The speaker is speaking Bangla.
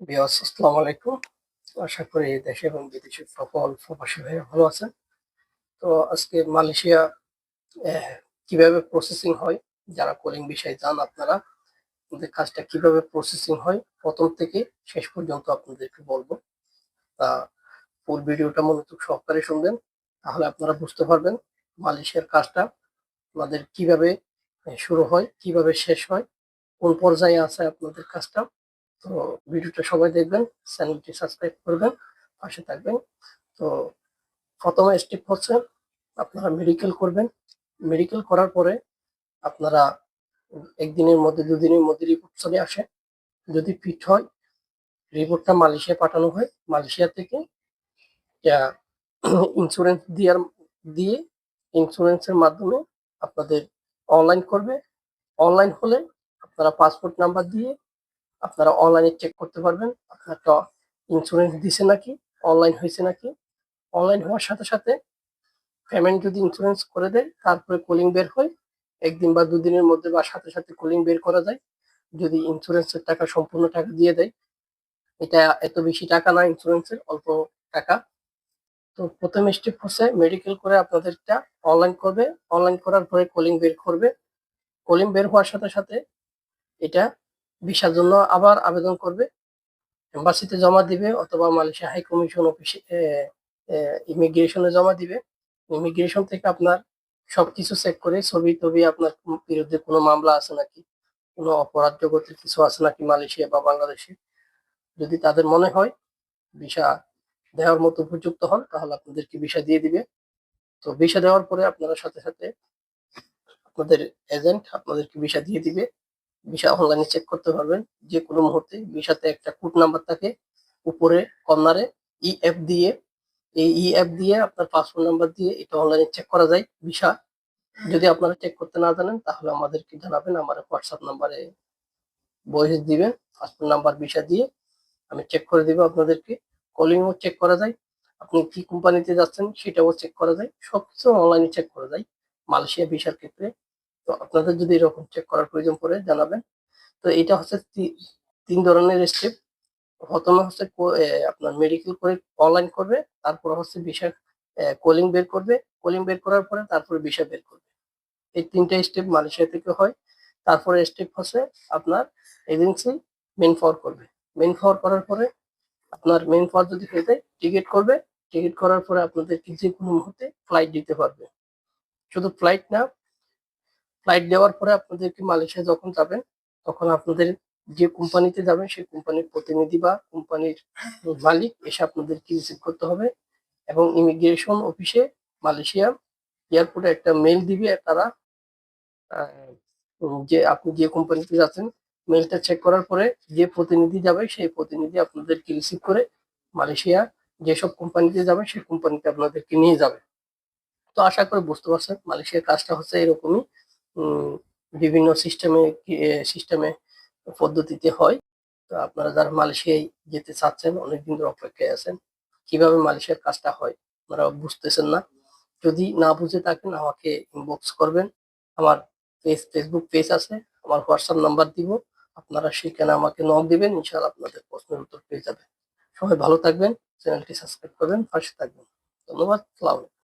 বিয়াস আসসালামু আলাইকুম। আশা করি দেশে এবং বিদেশে সকল প্রবাসী ভাইরা ভালো আছেন। তো আজকে মালয়েশিয়া কীভাবে প্রসেসিং হয়, যারা কলিং বিষয়ে জান আপনারা আপনাদের কাজটা কীভাবে প্রসেসিং হয়, প্রথম থেকে শেষ পর্যন্ত আপনাদেরকে বলব। তা ফুল ভিডিওটা মনোযোগ সহকারে শুনবেন, তাহলে আপনারা বুঝতে পারবেন মালয়েশিয়ার কাজটা, আমাদের কীভাবে শুরু হয়, কীভাবে শেষ হয়, কোন পর্যায়ে আছে আপনাদের কাজটা তো ভিডিওটা সবাই দেখবেন, চ্যানেলটি সাবস্ক্রাইব করবেন, পাশে থাকবেন। তো প্রথমে স্টেপ হচ্ছে, আপনারা মেডিকেল করবেন। মেডিকেল করার পরে আপনারা একদিনের মধ্যে, দুদিনের মধ্যে রিপোর্ট চলে আসে। যদি ফিট হয় রিপোর্টটা মালয়েশিয়া পাঠানো হয়। মালয়েশিয়া থেকে ইন্স্যুরেন্স দেওয়ার, দিয়ে ইন্স্যুরেন্সের মাধ্যমে আপনাদের অনলাইন করবে। অনলাইন হলে আপনারা পাসপোর্ট নাম্বার দিয়ে আপনারা অনলাইনে চেক করতে পারবেন। আপনারটা ইন্স্যুরেন্স দিছে নাকি? অনলাইন হয়েছে নাকি? অনলাইন হওয়ার সাথে সাথে পেমেন্ট যদি ইন্স্যুরেন্স করে দেয়, তারপরে কলিং বের হয়। একদিন বা দুদিনের মধ্যে বা সাথে সাথে কলিং বের করা যায়। যদি ইন্স্যুরেন্সের টাকা সম্পূর্ণ টাকা দিয়ে দেয়, এটা এত বেশি টাকা না ইন্স্যুরেন্সের অল্প টাকা। তো প্রথম স্টেপ হচ্ছে মেডিকেল করে আপনাদেরটা অনলাইন করবে। অনলাইন করার পরে কলিং বের করবে। কলিং বের হওয়ার সাথে সাথে এটা ভিসার জন্য আবার আবেদন করবে। এম্বাসিতে জমা দিবে অথবা মালয়েশিয়া হাই কমিশন অফিসে ইমিগ্রেশনে জমা দিবে। ইমিগ্রেশন থেকে আপনার সবকিছু চেক করে ছবি টবি আপনার বিরুদ্ধে কোনো মামলা আছে নাকি? কোনো অপরাধ জগতের কিছু আছে নাকি মালয়েশিয়া বা বাংলাদেশে যদি তাদের মনে হয় ভিসা দেওয়ার মতো উপযুক্ত হন, তাহলে আপনাদেরকে ভিসা দিয়ে দিবে। তো ভিসা দেওয়ার পরে আপনারা সাথে সাথে আপনাদের এজেন্ট আপনাদেরকে ভিসা দিয়ে দিবে। ভিসা অনলাইনে চেক করতে পারবেন। যে কোনো মুহূর্তে ভিসাতে একটা কোড নাম্বার থাকে উপরে, কর্নারে ই অ্যাপ দিয়ে এই ই অ্যাপ দিয়ে আপনার পাসপোর্ট নাম্বার দিয়ে এটা অনলাইনে চেক করা যায় ভিসা যদি আপনারা চেক করতে না জানেন, তাহলে আমাদেরকে জানাবেন, আমার হোয়াটসঅ্যাপ নাম্বারে ভয়েস দিবেন পাসপোর্ট নাম্বার ভিসা দিয়ে আমি চেক করে দিব আপনাদেরকে। কলিংও চেক করা যায়, আপনি কি কোম্পানিতে যাচ্ছেন সেটাও চেক করা যায়, সবকিছু অনলাইনে চেক করা যায়, মালয়েশিয়া ভিসার ক্ষেত্রে। আপনাদের যদি এরকম চেক করার প্রয়োজন পড়ে, জানাবেন। তো এটা হচ্ছে তিন ধরনের স্টেপ প্রথমে হচ্ছে আপনার মেডিকেল করে অনলাইন করবে, তারপর হচ্ছে ভিসা কলিং বের করবে। কলিং বের করার পরে তারপরে ভিসা বের করবে। এই তিনটা স্টেপ মালয়েশিয়া থেকে হয়। তারপরে স্টেপ হচ্ছে আপনার এজেন্সি মেন ফর করবে। মেন ফর করার পরে আপনার মেন ফর যদি হয়ে যায় টিকিট করবে। টিকিট করার পরে আপনাদেরকে যে কোনো মুহূর্তে ফ্লাইট দিতে পারবে। শুধু ফ্লাইট না ফ্লাইট দেওয়ার পরে আপনাদেরকে মালয়েশিয়া যখন যাবেন, তখন আপনাদের যে কোম্পানিতে যাবেন, সেই কোম্পানির প্রতিনিধি বা কোম্পানির মালিক এসে আপনাদেরকে রিসিভ করতে হবে এবং ইমিগ্রেশন অফিসে মালয়েশিয়া এয়ারপোর্টে একটা মেল দিবে তারা। যে আপনি যে কোম্পানিতে যাচ্ছেন মেলটা চেক করার পরে যে প্রতিনিধি যাবে, সেই প্রতিনিধি আপনাদেরকে রিসিভ করে মালয়েশিয়া যেসব কোম্পানিতে যাবে সেই কোম্পানিতে আপনাদেরকে নিয়ে যাবে। তো আশা করি বুঝতে পারছেন, মালয়েশিয়ার কাজটা হচ্ছে এরকমই। বিভিন্ন সিস্টেমে সিস্টেমে পদ্ধতিতে হয়। তো আপনারা যারা মালয়েশিয়ায় যেতে চাচ্ছেন, অনেকদিন ধরে অপেক্ষায় আছেন, কীভাবে মালয়েশিয়ার কাজটা হয়, আপনারা বুঝতেছেন না। যদি না বুঝে থাকেন, আমাকে ইনবক্স করবেন। আমার পেজ ফেসবুক পেজ আছে, আমার হোয়াটসঅ্যাপ নাম্বার দিব। আপনারা সেখানে আমাকে নক দিবেন, ইনশাআল্লাহ আপনাদের প্রশ্নের উত্তর পেয়ে যাবেন। সবাই ভালো থাকবেন, চ্যানেলটি সাবস্ক্রাইব করবেন, পাশে থাকবেন। ধন্যবাদ, সালাম